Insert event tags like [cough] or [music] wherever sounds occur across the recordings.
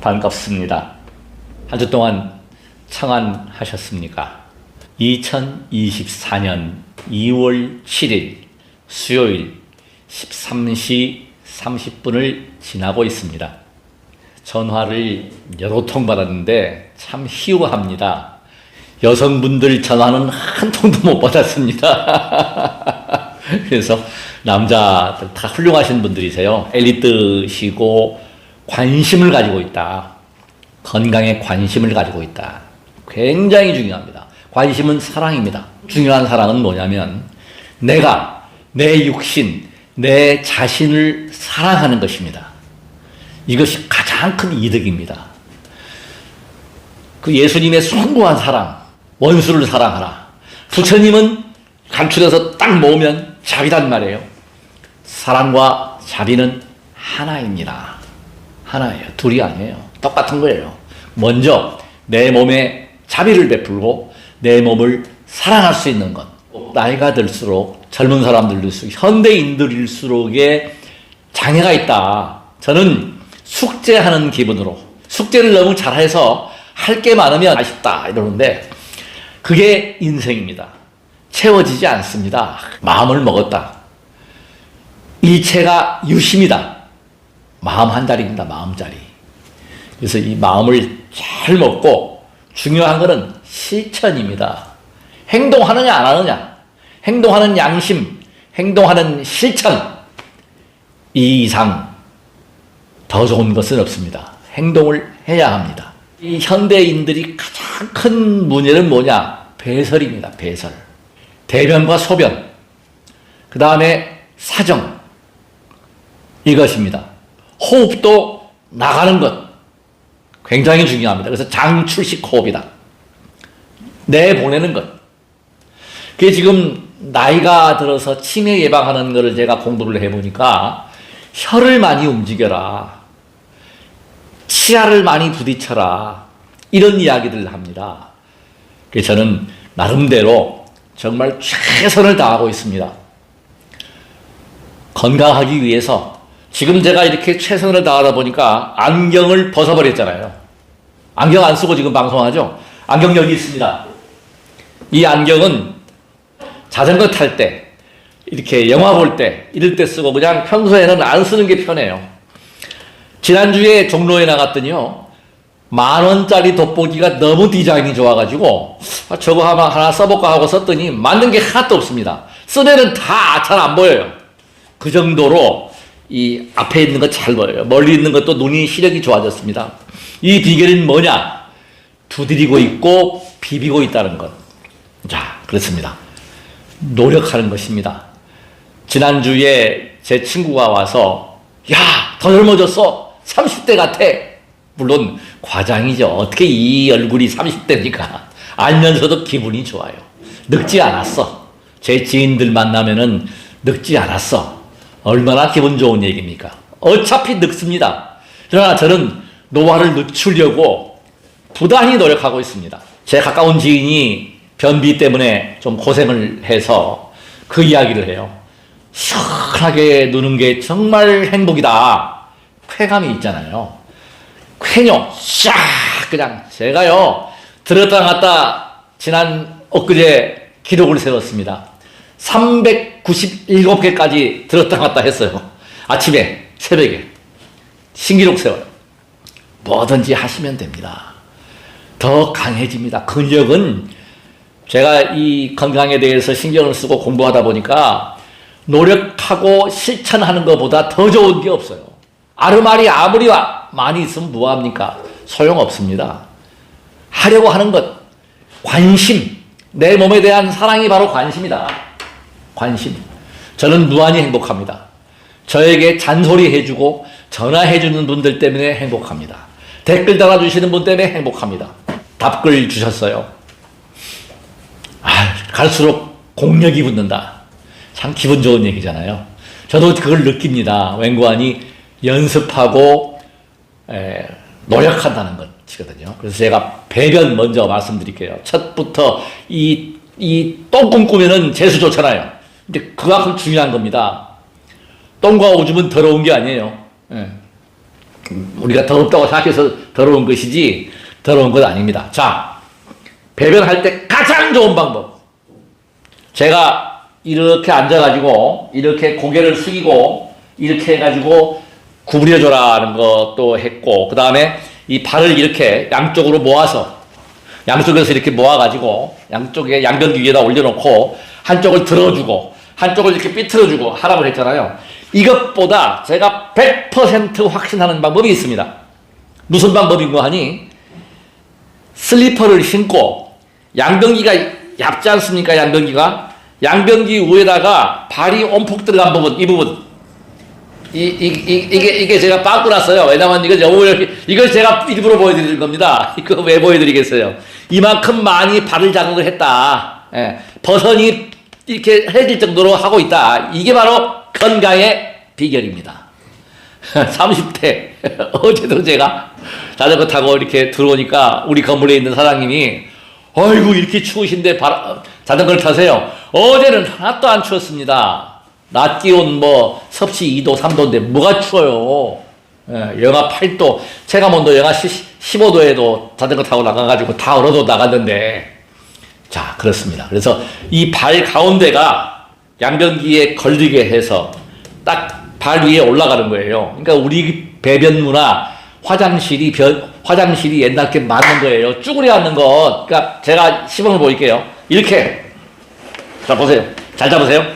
반갑습니다. 한 주 동안 청안하셨습니까? 2024년 2월 7일 수요일 13시 30분을 지나고 있습니다. 전화를 여러 통 받았는데 참 희우합니다. 여성분들 전화는 한 통도 못 받았습니다. [laughs] 그래서 남자들 다 훌륭하신 분들이세요. 엘리트시고 관심을 가지고 있다. 건강에 관심을 가지고 있다. 굉장히 중요합니다. 관심은 사랑입니다. 중요한 사랑은 뭐냐면 내가 내 육신, 내 자신을 사랑하는 것입니다. 이것이 가장 큰 이득입니다. 그 예수님의 숭고한 사랑, 원수를 사랑하라. 부처님은 간추려서 딱 모으면 자비단 말이에요. 사랑과 자비는 하나입니다. 하나예요. 둘이 아니에요. 똑같은 거예요. 먼저 내 몸에 자비를 베풀고 내 몸을 사랑할 수 있는 것. 나이가 들수록 젊은 사람들일수록 현대인들일수록의 장애가 있다. 저는 숙제하는 기분으로 숙제를 너무 잘해서 할 게 많으면 아쉽다 이러는데 그게 인생입니다. 채워지지 않습니다. 마음을 먹었다. 일체가 유심이다. 마음 한 자리입니다. 마음 자리. 그래서 이 마음을 잘 먹고 중요한 것은 실천입니다. 행동하느냐 안 하느냐. 행동하는 양심, 행동하는 실천. 이 이상 더 좋은 것은 없습니다. 행동을 해야 합니다. 이 현대인들이 가장 큰 문제는 뭐냐? 배설입니다. 배설. 대변과 소변. 그 다음에 사정. 이것입니다. 호흡도 나가는 것. 굉장히 중요합니다. 그래서 장출식 호흡이다. 내보내는 것. 그게 지금 나이가 들어서 치매 예방하는 것을 제가 공부를 해보니까 혀를 많이 움직여라. 치아를 많이 부딪혀라. 이런 이야기들을 합니다. 그래서 저는 나름대로 정말 최선을 다하고 있습니다. 건강하기 위해서 지금 제가 이렇게 최선을 다하다 보니까 안경을 벗어버렸잖아요. 안경 안 쓰고 지금 방송하죠? 안경 여기 있습니다. 이 안경은 자전거 탈 때, 이렇게 영화 볼 때, 이럴 때 쓰고 그냥 평소에는 안 쓰는 게 편해요. 지난주에 종로에 나갔더니요. 만 원짜리 돋보기가 너무 디자인이 좋아가지고 아, 저거 하나, 하나 써볼까 하고 썼더니 맞는 게 하나도 없습니다. 쓴 애는 다잘 안 보여요. 그 정도로 이 앞에 있는 거잘 보여요. 멀리 있는 것도 눈이 시력이 좋아졌습니다. 이 비결은 뭐냐? 두드리고 있고 비비고 있다는 것. 자, 그렇습니다. 노력하는 것입니다. 지난주에 제 친구가 와서 야, 더 젊어졌어. 30대 같아. 물론 과장이죠. 어떻게 이 얼굴이 30대니까. 알면서도 기분이 좋아요. 늙지 않았어. 제 지인들 만나면은 늙지 않았어. 얼마나 기분 좋은 얘기입니까? 어차피 늙습니다. 그러나 저는 노화를 늦추려고 부단히 노력하고 있습니다. 제 가까운 지인이 변비 때문에 좀 고생을 해서 그 이야기를 해요. 시원하게 누는 게 정말 행복이다. 쾌감이 있잖아요. 쾌녀, 샥! 그냥 제가요, 들었다 놨다 지난 엊그제 기록을 세웠습니다. 397개까지 들었다 놨다 했어요. 아침에, 새벽에. 신기록 세워요. 뭐든지 하시면 됩니다. 더 강해집니다. 근력은 제가 이 건강에 대해서 신경을 쓰고 공부하다 보니까 노력하고 실천하는 것보다 더 좋은 게 없어요. 아르말이 아무리 많이 있으면 뭐합니까? 소용없습니다. 하려고 하는 것, 관심, 내 몸에 대한 사랑이 바로 관심이다. 관심. 저는 무한히 행복합니다. 저에게 잔소리 해주고 전화해주는 분들 때문에 행복합니다. 댓글 달아주시는 분 때문에 행복합니다. 답글 주셨어요. 아, 갈수록 공력이 붙는다. 참 기분 좋은 얘기잖아요. 저도 그걸 느낍니다. 웬고하니 연습하고 에, 노력한다는 것이거든요. 그래서 제가 배변 먼저 말씀드릴게요. 첫부터 이, 이 똥꿈 꾸면은 재수 좋잖아요. 근데 그만큼 중요한 겁니다. 똥과 오줌은 더러운 게 아니에요. 예. 우리가 더럽다고 생각해서 더러운 것이지 더러운 것 아닙니다. 자, 배변할 때 가장 좋은 방법. 제가 이렇게 앉아가지고 이렇게 고개를 숙이고 이렇게 해가지고 구부려줘라는 것도 했고 그 다음에 이 발을 이렇게 양쪽으로 모아서 양쪽에서 이렇게 모아가지고 양쪽에 양변기 위에다 올려놓고 한쪽을 들어주고 한쪽을 이렇게 삐틀어주고 하라고 했잖아요. 이것보다 제가 100% 확신하는 방법이 있습니다. 무슨 방법인가 하니 슬리퍼를 신고 양변기가 얇지 않습니까? 양변기가 양변기 위에다가 발이 온폭 들어간 부분 이 부분 이, 이, 이, 이게, 이게 제가 빠꾸 났어요. 왜냐면 너무 이렇게, 이걸 제가 일부러 보여드리는 겁니다. [laughs] 이거 왜 보여드리겠어요? 이만큼 많이 발을 자극을 했다. 예, 버선이 이렇게 해질 정도로 하고 있다. 이게 바로 건강의 비결입니다. [laughs] 30대, [laughs] 어제도 제가 자전거 타고 이렇게 들어오니까 우리 건물에 있는 사장님이 어이구, 이렇게 추우신데 바, 자전거를 타세요. 어제는 하나도 안 추웠습니다. 낮 기온 뭐 섭씨 2도, 3도인데 뭐가 추워요. 예, 영하 8도, 체감온도 영하 15도에도 자전거 타고 나가가지고 다 얼어도 나갔는데 자, 그렇습니다. 그래서 이 발 가운데가 양변기에 걸리게 해서 딱 발 위에 올라가는 거예요. 그러니까 우리 배변 문화 화장실이 변, 화장실이 옛날 게 맞는 거예요. 쭈그려 앉는 것. 그러니까 제가 시범을 보일게요. 이렇게. 자, 보세요. 잘 잡으세요.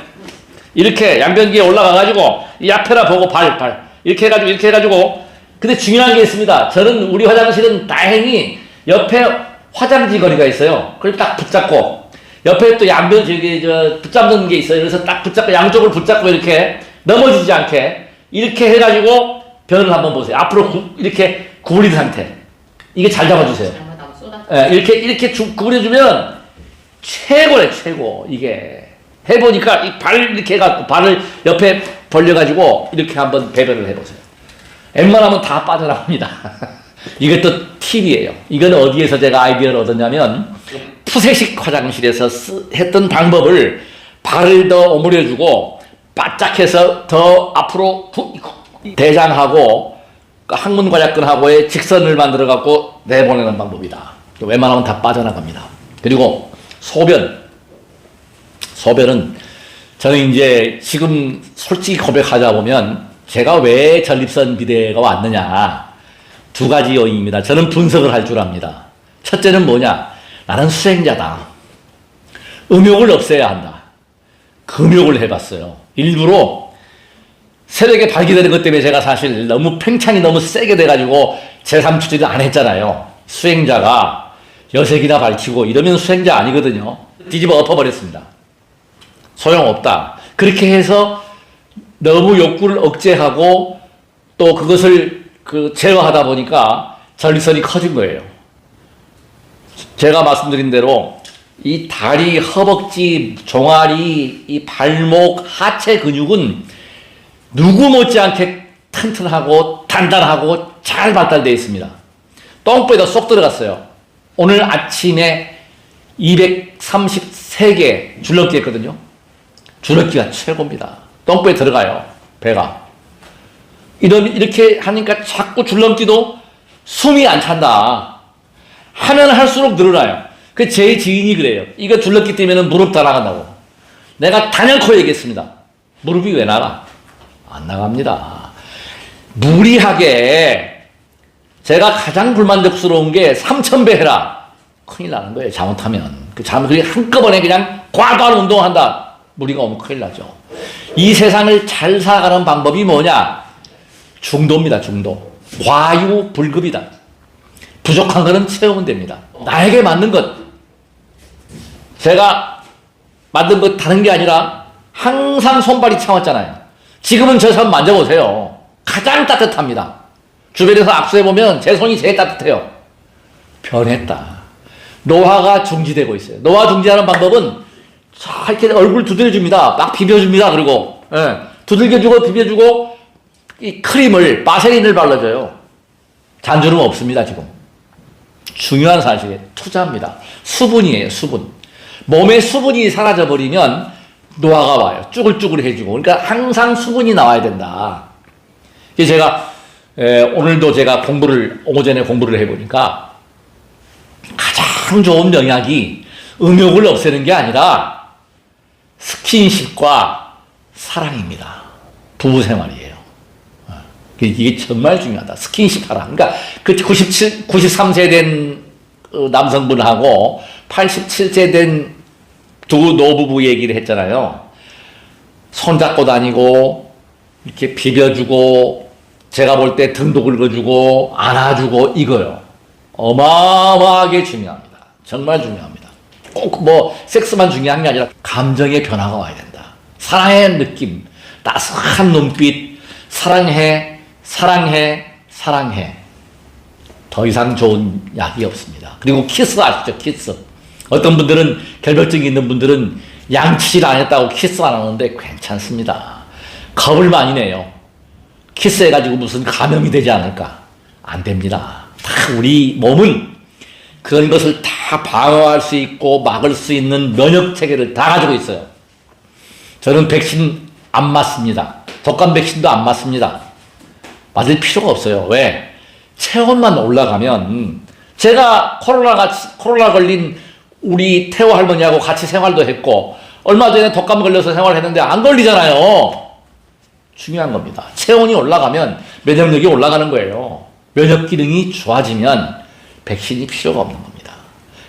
이렇게 양변기에 올라가가지고 이 앞에라 보고 발, 발. 이렇게 해가지고, 이렇게 해가지고. 근데 중요한 게 있습니다. 저는 우리 화장실은 다행히 옆에 화장지 거리가 있어요. 그걸 딱 붙잡고 옆에 또 양변 저기 저 붙잡는 게 있어요. 그래서 딱 붙잡고 양쪽을 붙잡고 이렇게 넘어지지 않게 이렇게 해가지고 변을 한번 보세요. 앞으로 구, 이렇게 구부린 상태. 이게 잘 잡아주세요. 예, 이렇게 이렇게 주, 구부려주면 최고래 최고 이게 해보니까 이 발 이렇게 해갖고 발을 옆에 벌려가지고 이렇게 한번 배변을 해보세요. 웬만하면 다 빠져나갑니다. [laughs] 이것도 팁이에요. 이건 어디에서 제가 아이디어를 얻었냐면 푸세식 화장실에서 쓰, 했던 방법을 발을 더 오므려주고 바짝해서 더 앞으로 부, 대장하고 항문과약근하고의 직선을 만들어 갖고 내보내는 방법이다. 웬만하면 다 빠져나갑니다. 그리고 소변. 소변은 저는 이제 지금 솔직히 고백하자 보면 제가 왜 전립선 비대가 왔느냐. 두 가지 요인입니다. 저는 분석을 할 줄 압니다. 첫째는 뭐냐? 나는 수행자다. 음욕을 없애야 한다. 금욕을 해봤어요. 일부러 새벽에 발기되는 것 때문에 제가 사실 너무 팽창이 너무 세게 돼가지고 제3추진을 안 했잖아요. 수행자가 여색이나 밝히고 이러면 수행자 아니거든요. 뒤집어 엎어버렸습니다. 소용없다. 그렇게 해서 너무 욕구를 억제하고 또 그것을 그 제어하다 보니까 전립선이 커진 거예요. 제가 말씀드린 대로 이 다리, 허벅지, 종아리, 이 발목, 하체 근육은 누구 못지않게 튼튼하고 단단하고 잘 발달되어 있습니다. 똥배도 쏙 들어갔어요. 오늘 아침에 233개 줄넘기 했거든요. 줄넘기가 최고입니다. 똥배에 들어가요. 배가. 이런, 이렇게 하니까 자꾸 줄넘기도 숨이 안 찬다. 하면 할수록 늘어나요. 그 제 지인이 그래요. 이거 줄넘기 뛰면 무릎 다 나간다고. 내가 단연코 얘기했습니다. 무릎이 왜 나가? 안 나갑니다. 무리하게 제가 가장 불만족스러운 게 3,000배 해라. 큰일 나는 거예요. 잘못하면. 그 잘못, 그게 한꺼번에 그냥 과도한 운동한다. 무리가 오면 큰일 나죠. 이 세상을 잘 살아가는 방법이 뭐냐? 중도입니다. 중도. 과유불급이다. 부족한 거는 채우면 됩니다. 나에게 맞는 것. 제가 만든 것 다른 게 아니라 항상 손발이 차왔잖아요. 지금은 저손 만져보세요. 가장 따뜻합니다. 주변에서 압수해보면 제 손이 제일 따뜻해요. 변했다. 노화가 중지되고 있어요. 노화 중지하는 방법은 자, 이렇게 얼굴 두드려줍니다. 막 비벼줍니다. 그리고, 예. 두들겨주고 비벼주고, 이 크림을, 바세린을 발라줘요. 잔주름 없습니다, 지금. 중요한 사실이에요. 투자입니다. 수분이에요, 수분. 몸에 수분이 사라져 버리면 노화가 와요. 쭈글쭈글해지고. 그러니까 항상 수분이 나와야 된다. 그래서 제가 에, 오늘도 제가 공부를 오전에 공부를 해보니까 가장 좋은 영약이 음욕을 없애는 게 아니라 스킨십과 사랑입니다. 부부 생활이에요. 어, 이게 정말 중요하다. 스킨십 사랑. 그러니까 그 97, 93세 된 어, 남성분하고 87세 된 두 노부부 얘기를 했잖아요. 손잡고 다니고 이렇게 비벼주고 제가 볼 때 등도 긁어주고 안아주고 이거요. 어마어마하게 중요합니다. 정말 중요합니다. 꼭 뭐 섹스만 중요한 게 아니라 감정의 변화가 와야 된다. 사랑의 느낌, 따스한 눈빛, 사랑해, 사랑해, 사랑해. 더 이상 좋은 약이 없습니다. 그리고 키스 아시죠? 키스. 어떤 분들은 결벽증이 있는 분들은 양치질 안 했다고 키스 안 하는데 괜찮습니다. 겁을 많이 내요. 키스해가지고 무슨 감염이 되지 않을까? 안 됩니다. 다 우리 몸은 그런 것을 다 방어할 수 있고 막을 수 있는 면역 체계를 다 가지고 있어요. 저는 백신 안 맞습니다. 독감 백신도 안 맞습니다. 맞을 필요가 없어요. 왜? 체온만 올라가면 제가 코로나가 코로나 걸린 우리 태호 할머니하고 같이 생활도 했고 얼마 전에 독감 걸려서 생활했는데 안 걸리잖아요. 중요한 겁니다. 체온이 올라가면 면역력이 올라가는 거예요. 면역 기능이 좋아지면 백신이 필요가 없는 겁니다.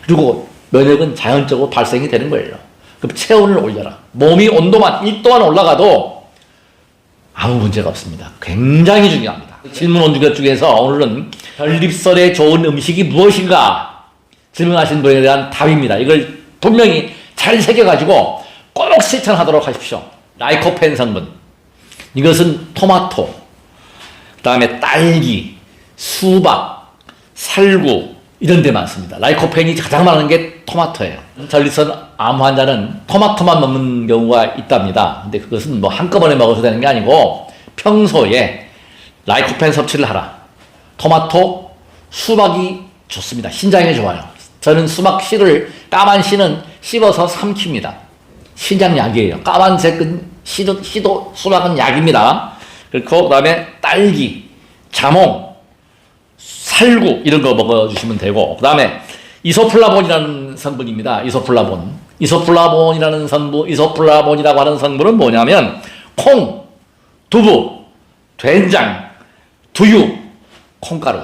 그리고 면역은 자연적으로 발생이 되는 거예요. 그럼 체온을 올려라. 몸이 온도만 1도만 올라가도 아무 문제가 없습니다. 굉장히 중요합니다. 질문 온주교 중에서 오늘은 전립선에 좋은 음식이 무엇인가 질문하신 분에 대한 답입니다. 이걸 분명히 잘 새겨가지고 꼭 실천하도록 하십시오. 라이코펜 성분. 이것은 토마토, 그 다음에 딸기, 수박, 살구, 이런 데 많습니다. 라이코펜이 가장 많은 게 토마토예요. 전립선 암 환자는 토마토만 먹는 경우가 있답니다. 근데 그것은 뭐 한꺼번에 먹어서 되는 게 아니고 평소에 라이코펜 섭취를 하라. 토마토, 수박이 좋습니다. 신장에 좋아요. 저는 수박 씨를 까만 씨는 씹어서 삼킵니다. 신장 약이에요. 까만색은 씨도, 씨도 수박은 약입니다. 그리고 그다음에 딸기, 자몽, 살구 이런 거 먹어주시면 되고 그 다음에 이소플라본이라는 성분입니다. 이소플라본. 이소플라본이라는 성분, 이소플라본이라고 하는 성분은 뭐냐면 콩, 두부, 된장, 두유, 콩가루.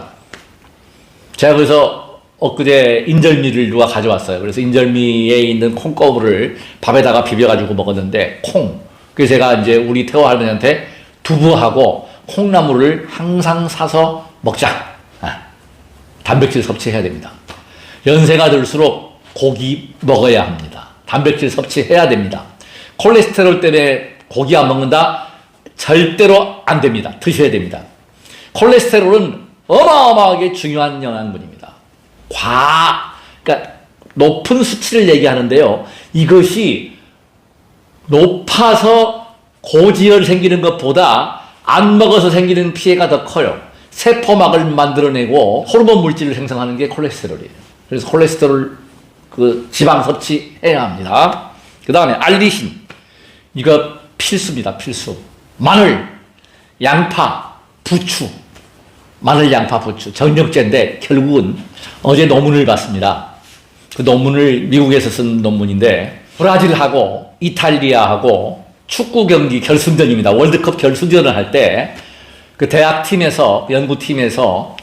제가 그래서 엊그제 인절미를 누가 가져왔어요. 그래서 인절미에 있는 콩가루를 밥에다가 비벼가지고 먹었는데 콩. 그래서 제가 이제 우리 태호 할머니한테 두부하고 콩나물을 항상 사서 먹자. 아, 단백질 섭취해야 됩니다. 연세가 들수록 고기 먹어야 합니다. 단백질 섭취해야 됩니다. 콜레스테롤 때문에 고기 안 먹는다? 절대로 안 됩니다. 드셔야 됩니다. 콜레스테롤은 어마어마하게 중요한 영양분입니다. 과, 그러니까 높은 수치를 얘기하는데요. 이것이 높아서 고지혈 생기는 것보다 안 먹어서 생기는 피해가 더 커요. 세포막을 만들어내고 호르몬 물질을 생성하는 게 콜레스테롤이에요. 그래서 콜레스테롤 그 지방 섭취해야 합니다. 그 다음에 알리신. 이거 필수입니다. 필수. 마늘, 양파, 부추. 마늘, 양파, 부추. 정력제인데 결국은 어제 논문을 봤습니다. 그 논문을 미국에서 쓴 논문인데 브라질하고 이탈리아하고 축구 경기 결승전입니다. 월드컵 결승전을 할때 그 대학팀에서 연구팀에서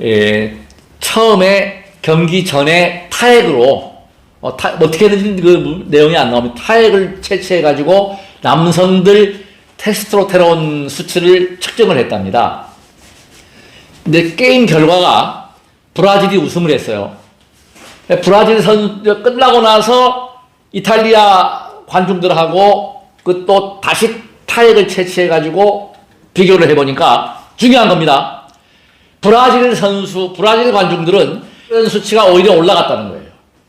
에, 처음에 경기 전에 타액으로 어, 타, 어떻게든 그 내용이 안 나오면 타액을 채취해 가지고 남성들 테스트로테론 수치를 측정을 했답니다. 근데 게임 결과가 브라질이 우승을 했어요. 브라질 선 끝나고 나서 이탈리아 관중들하고 그 또 다시 타액을 채취해 가지고 비교를 해보니까 중요한 겁니다. 브라질 선수, 브라질 관중들은 이런 수치가 오히려 올라갔다는 거예요.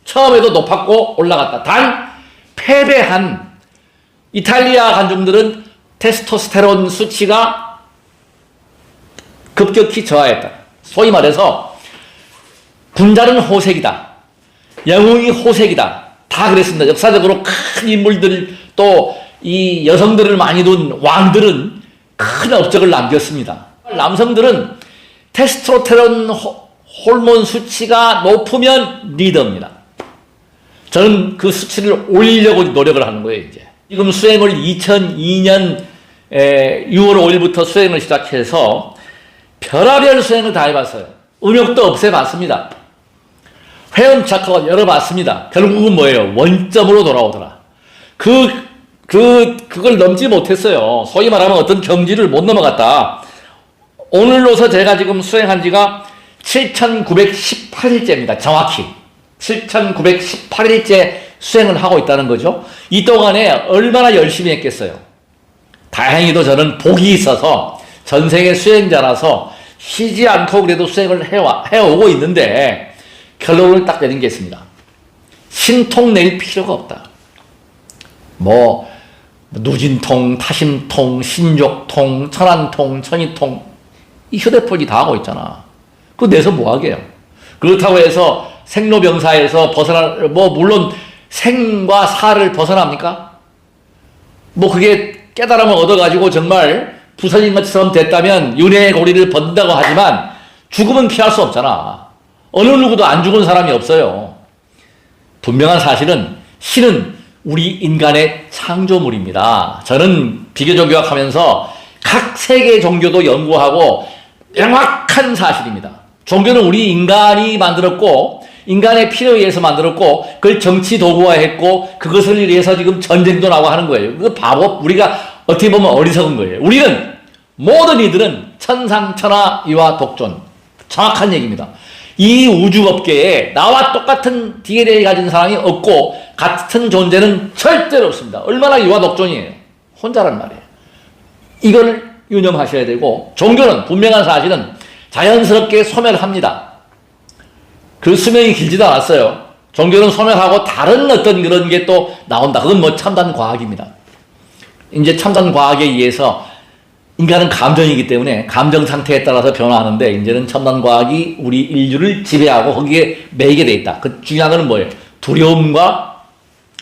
처음에도 높았고 올라갔다. 단 패배한 이탈리아 관중들은 테스토스테론 수치가 급격히 저하했다. 소위 말해서 군자는 호색이다. 영웅이 호색이다. 다 그랬습니다. 역사적으로 큰 인물들 또 이 여성들을 많이 둔 왕들은 큰 업적을 남겼습니다. 남성들은 테스토스테론 호- 호르몬 수치가 높으면 리더입니다. 저는 그 수치를 올리려고 노력을 하는 거예요, 이제. 지금 수행을 2002년 6월 5일부터 수행을 시작해서 별하별 수행을 다 해봤어요. 음욕도 없애봤습니다. 회원 착각을 열어봤습니다. 결국은 뭐예요? 원점으로 돌아오더라. 그, 그, 그걸 넘지 못했어요. 소위 말하면 어떤 경지를 못 넘어갔다. 오늘로서 제가 지금 수행한 지가 7,918일째입니다. 정확히. 7,918일째 수행을 하고 있다는 거죠. 이 동안에 얼마나 열심히 했겠어요. 다행히도 저는 복이 있어서 전생의 수행자라서 쉬지 않고 그래도 수행을 해와, 해오고 있는데 결론을 딱 내는 게 있습니다. 신통 낼 필요가 없다. 뭐 누진통, 타심통, 신족통, 천안통, 천이통 이 휴대폰이 다 하고 있잖아. 그거 내서 뭐 하게요? 그렇다고 해서 생로병사에서 벗어나 뭐 물론 생과 사를 벗어납니까? 뭐 그게 깨달음을 얻어가지고 정말 부서진 것처럼 됐다면 윤회의 고리를 번다고 하지만 죽음은 피할 수 없잖아. 어느 누구도 안 죽은 사람이 없어요. 분명한 사실은 신은 우리 인간의 창조물입니다. 저는 비교종교학 하면서 각 세계 종교도 연구하고 명확한 사실입니다. 종교는 우리 인간이 만들었고 인간의 필요에 의해서 만들었고 그걸 정치 도구화했고 그것을 위해서 지금 전쟁도 나고 하는 거예요. 그 바보 우리가 어떻게 보면 어리석은 거예요. 우리는 모든 이들은 천상천하 이와 독존 정확한 얘기입니다. 이 우주업계에 나와 똑같은 DNA를 가진 사람이 없고 같은 존재는 절대로 없습니다. 얼마나 이와 독존이에요. 혼자란 말이에요. 이걸 유념하셔야 되고 종교는 분명한 사실은 자연스럽게 소멸합니다. 그 수명이 길지도 않았어요. 종교는 소멸하고 다른 어떤 그런 게 또 나온다. 그건 뭐 첨단 과학입니다. 이제 첨단 과학에 의해서 인간은 감정이기 때문에 감정 상태에 따라서 변화하는데 이제는 첨단 과학이 우리 인류를 지배하고 거기에 매이게 돼 있다. 그 중요한 거는 뭐예요? 두려움과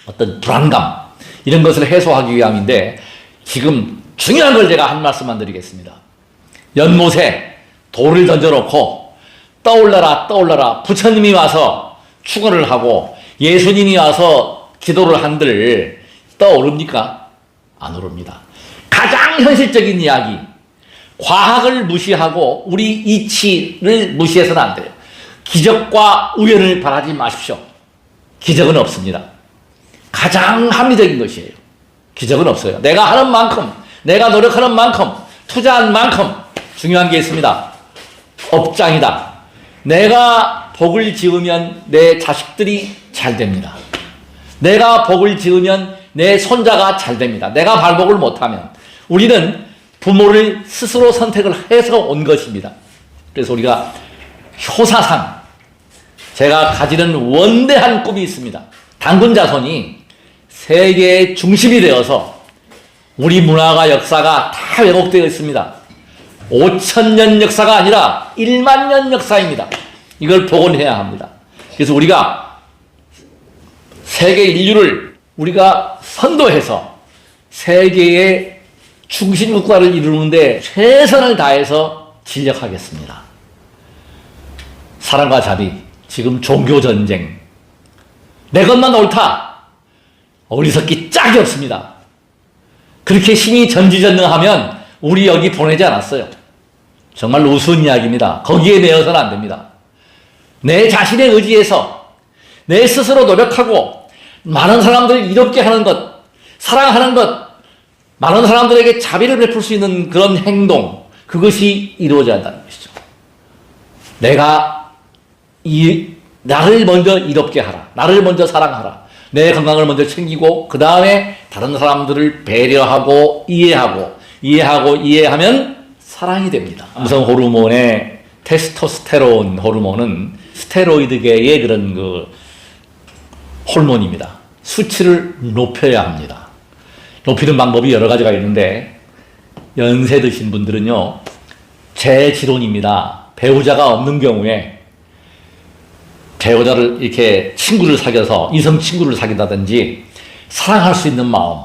어떤 불안감 이런 것을 해소하기 위함인데 지금 중요한 걸 제가 한 말씀만 드리겠습니다. 연못에 돌을 던져놓고 떠올라라 떠올라라 부처님이 와서 축원을 하고 예수님이 와서 기도를 한들 떠오릅니까? 안 오릅니다. 가장 현실적인 이야기 과학을 무시하고 우리 이치를 무시해서는 안 돼요. 기적과 우연을 바라지 마십시오. 기적은 없습니다. 가장 합리적인 것이에요. 기적은 없어요. 내가 하는 만큼, 내가 노력하는 만큼, 투자한 만큼 중요한 게 있습니다. 업장이다. 내가 복을 지으면 내 자식들이 잘 됩니다. 내가 복을 지으면 내 손자가 잘 됩니다. 내가 발복을 못하면 우리는 부모를 스스로 선택을 해서 온 것입니다. 그래서 우리가 효사상 제가 가지는 원대한 꿈이 있습니다. 당군 자손이 세계의 중심이 되어서 우리 문화가 역사가 다 왜곡되어 있습니다. 5천 년 역사가 아니라 1만 년 역사입니다. 이걸 복원해야 합니다. 그래서 우리가 세계 인류를 우리가 선도해서 세계의 중심 국가를 이루는데 최선을 다해서 진력하겠습니다. 사랑과 자비, 지금 종교 전쟁, 내 것만 옳다. 어리석기 짝이 없습니다. 그렇게 힘이 전지전능하면 우리 여기 보내지 않았어요. 정말 우스운 이야기입니다. 거기에 매여서는 안 됩니다. 내 자신의 의지에서 내 스스로 노력하고 많은 사람들을 이롭게 하는 것, 사랑하는 것, 많은 사람들에게 자비를 베풀 수 있는 그런 행동, 그것이 이루어져야 한다는 것이죠. 내가 이, 나를 먼저 이롭게 하라. 나를 먼저 사랑하라. 내 건강을 먼저 챙기고, 그 다음에 다른 사람들을 배려하고, 이해하고, 이해하고, 이해하면 사랑이 됩니다. 남성 호르몬의 테스토스테론 호르몬은 스테로이드계의 그런 그 호르몬입니다. 수치를 높여야 합니다. 높이는 방법이 여러 가지가 있는데 연세 드신 분들은요 제 지론입니다. 배우자가 없는 경우에 배우자를 이렇게 친구를 사귀어서 이성 친구를 사귄다든지 사랑할 수 있는 마음,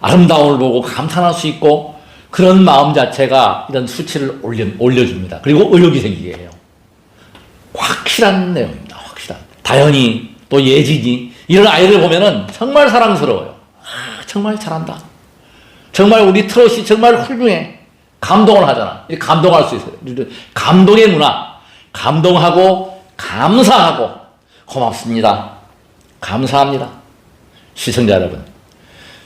아름다움을 보고 감탄할 수 있고 그런 마음 자체가 이런 수치를 올려, 올려줍니다. 그리고 의욕이 생기게 해요. 확실한 내용입니다. 확실한. 다현이 또 예진이 이런 아이를 보면은 정말 사랑스러워요. 아, 정말 잘한다. 정말 우리 트롯이 정말 훌륭해. 감동을 하잖아. 이 감동할 수 있어요. 감동의 문화. 감동하고 감사하고 고맙습니다. 감사합니다. 시청자 여러분.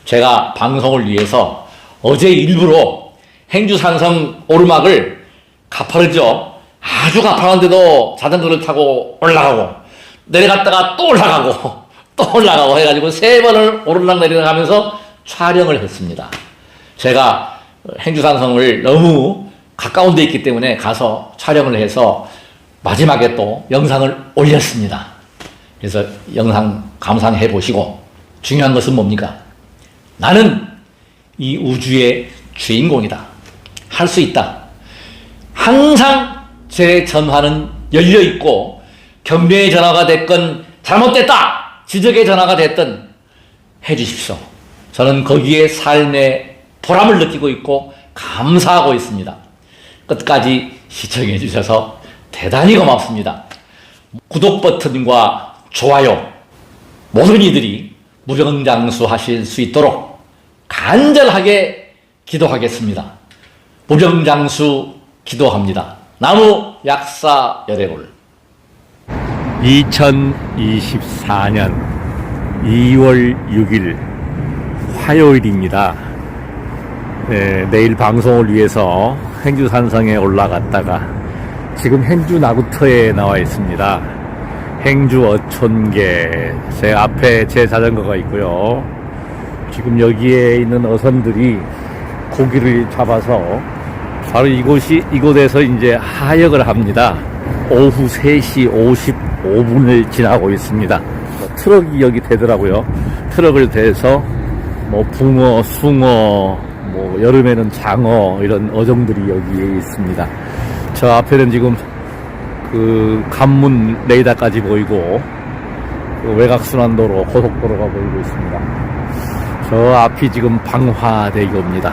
제가 방송을 위해서 어제 일부러 행주산성 오르막을 가파르죠. 아주 가파른데도 자전거를 타고 올라가고 내려갔다가 또 올라가고 [laughs] 또 올라가고 해가지고 세 번을 오르락 내리락 하면서 촬영을 했습니다. 제가 행주산성을 너무 가까운 데 있기 때문에 가서 촬영을 해서 마지막에 또 영상을 올렸습니다. 그래서 영상 감상해 보시고 중요한 것은 뭡니까? 나는 이 우주의 주인공이다. 할 수 있다. 항상 제 전화는 열려 있고 경배의 전화가 됐건 잘못됐다 지적의 전화가 됐든 해 주십시오. 저는 거기에 삶의 보람을 느끼고 있고 감사하고 있습니다. 끝까지 시청해 주셔서 대단히 고맙습니다. 구독 버튼과 좋아요 모든 이들이 무병장수 하실 수 있도록 간절하게 기도하겠습니다. 무병장수 기도합니다. 나무 약사 열애골 2024년 2월 6일 화요일입니다. 네, 내일 방송을 위해서 행주산성에 올라갔다가 지금 행주 나구터에 나와 있습니다. 행주 어촌계 제 앞에 제 자전거가 있고요. 지금 여기에 있는 어선들이 고기를 잡아서 바로 이곳이 이곳에서 이제 하역을 합니다. 오후 3시 55분을 지나고 있습니다. 트럭이 여기 되더라고요. 트럭을 대서 뭐 붕어, 숭어, 뭐 여름에는 장어 이런 어종들이 여기에 있습니다. 저 앞에는 지금 그 관문 레이더까지 보이고 그 외곽순환도로 고속도로가 보이고 있습니다. 저 앞이 지금 방화대교입니다.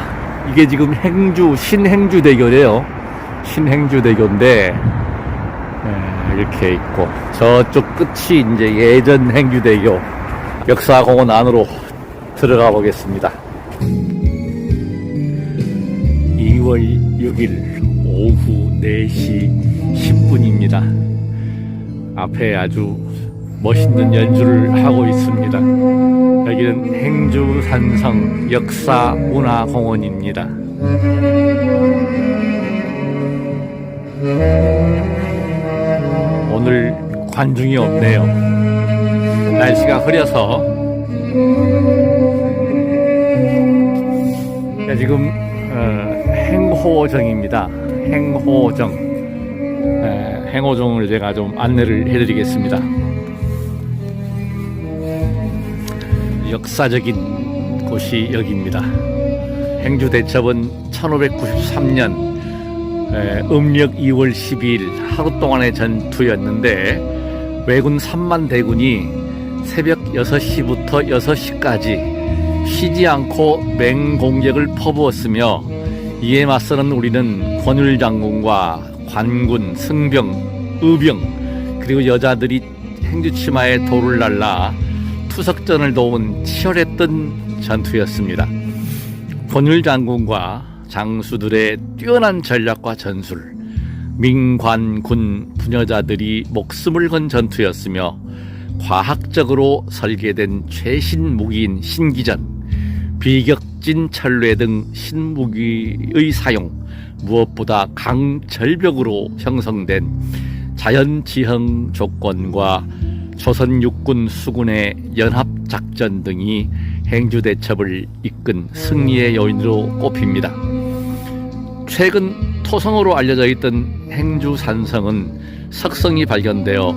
이게 지금 행주 신행주대교래요. 신행주대교인데 예, 이렇게 있고 저쪽 끝이 이제 예전 행주대교 역사공원 안으로 들어가 보겠습니다. 2월 6일 오후 4시 10분입니다. 앞에 아주 멋있는 연주를 하고 있습니다. 여기는 행주산성 역사문화공원입니다. 오늘 관중이 없네요. 날씨가 흐려서 자, 지금 어, 행호정입니다. 행호정. 에, 행호정을 제가 좀 안내를 해드리겠습니다. 역사적인 곳이 여기입니다. 행주대첩은 1593년 음력 2월 12일 하루 동안의 전투였는데 왜군 3만 대군이 새벽 6시부터 6시까지 쉬지 않고 맹공격을 퍼부었으며 이에 맞서는 우리는 권율 장군과 관군, 승병, 의병 그리고 여자들이 행주치마에 돌을 날라 투석전을 도운 치열했던 전투였습니다. 권율 장군과 장수들의 뛰어난 전략과 전술, 민관군 부녀자들이 목숨을 건 전투였으며 과학적으로 설계된 최신 무기인 신기전, 비격진 철뢰 등 신무기의 사용, 무엇보다 강절벽으로 형성된 자연지형 조건과 조선 육군 수군의 연합작전 등이 행주대첩을 이끈 승리의 요인으로 꼽힙니다. 최근 토성으로 알려져 있던 행주산성은 석성이 발견되어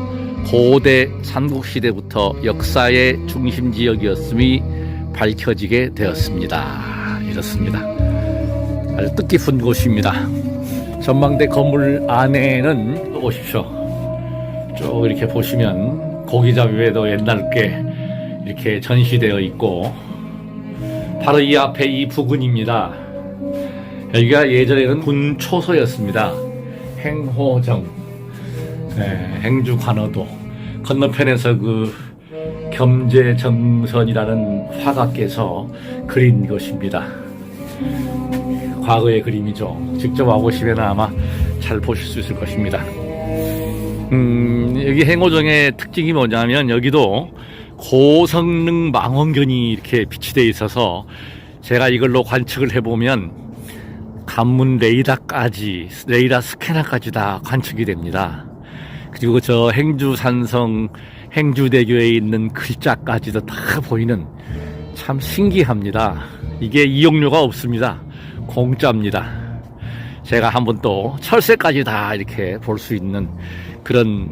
고대 삼국시대부터 역사의 중심 지역이었음이 밝혀지게 되었습니다. 이렇습니다. 아주 뜻깊은 곳입니다. 전망대 건물 안에는 보십시오. 쭉 이렇게 보시면 고기잡이 외에도 옛날 게 이렇게 전시되어 있고 바로 이 앞에 이 부근입니다. 여기가 예전에는 군 초소였습니다. 행호정, 네, 행주 관어도 건너편에서 그 겸재정선이라는 화가께서 그린 것입니다. 과거의 그림이죠. 직접 와보시면 아마 잘 보실 수 있을 것입니다. 음, 여기 행호정의 특징이 뭐냐면 여기도 고성능 망원경이 이렇게 비치되어 있어서 제가 이걸로 관측을 해보면 관문 레이더까지 레이더 스캐너까지 다 관측이 됩니다. 그리고 저 행주산성 행주대교에 있는 글자까지도 다 보이는 참 신기합니다. 이게 이용료가 없습니다. 공짜입니다. 제가 한번 또 철새까지 다 이렇게 볼 수 있는 그런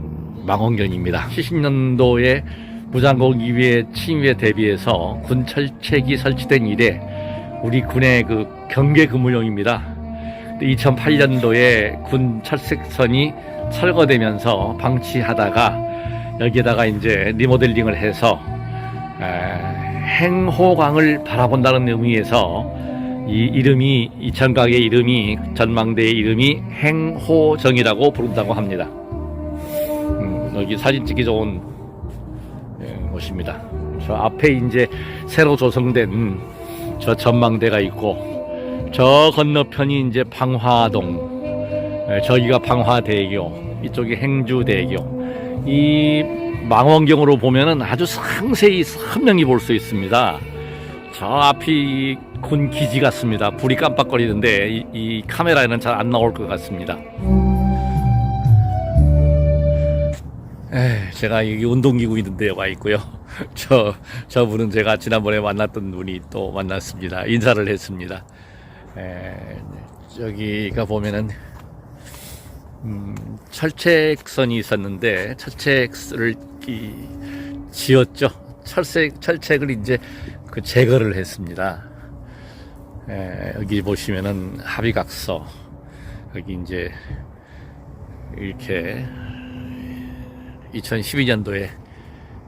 망원경입니다. 70년도에 무장공 이외 침입에 대비해서 군 철책이 설치된 이래 우리 군의 그 경계 근무용입니다. 2008년도에 군 철책선이 철거되면서 방치하다가 여기에다가 이제 리모델링을 해서 에, 행호강을 바라본다는 의미에서 이 이름이 이 전각의 이름이 전망대의 이름이 행호정이라고 부른다고 합니다. 음, 여기 사진 찍기 좋은 예, 곳입니다. 저 앞에 이제 새로 조성된 저 전망대가 있고 저 건너편이 이제 방화동 예, 저기가 방화대교 이쪽이 행주대교 이 망원경으로 보면은 아주 상세히 선명히 볼 수 있습니다. 저 앞이 군 기지 같습니다. 불이 깜빡거리는데 이, 이 카메라에는 잘 안 나올 것 같습니다. 에, 제가 여기 운동기구 있는데 와 있고요. [laughs] 저 저 분은 제가 지난번에 만났던 분이 또 만났습니다. 인사를 했습니다. 에, 여기가 보면은 음, 철책선이 있었는데 철책을 이, 지었죠. 철책 철책을 이제 그 제거를 했습니다. 에, 여기 보시면은 합의각서 여기 이제 이렇게 2012년도에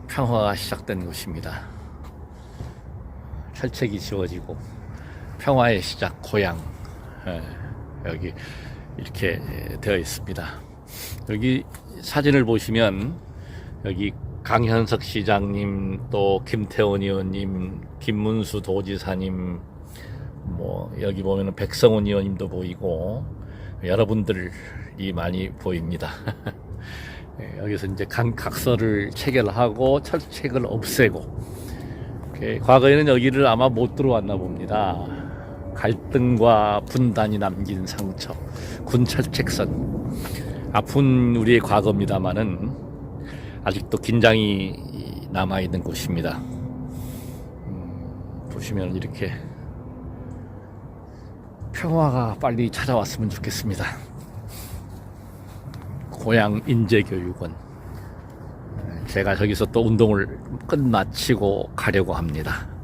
평화가 시작된 곳입니다. 철책이 지워지고 평화의 시작 고향 에, 여기 이렇게 되어 있습니다. 여기 사진을 보시면 여기 강현석 시장님 또 김태원 의원님 김문수 도지사님 뭐 여기 보면은 백성훈 의원님도 보이고 여러분들이 많이 보입니다. [laughs] 예, 여기서 이제 강 각서를 체결하고 철책을 없애고 예, 과거에는 여기를 아마 못 들어왔나 봅니다. 갈등과 분단이 남긴 상처, 군철책선 아픈 우리의 과거입니다만은 아직도 긴장이 남아 있는 곳입니다. 음, 보시면 이렇게 평화가 빨리 찾아왔으면 좋겠습니다. 고향 인재교육원. 제가 저기서 또 운동을 끝마치고 가려고 합니다.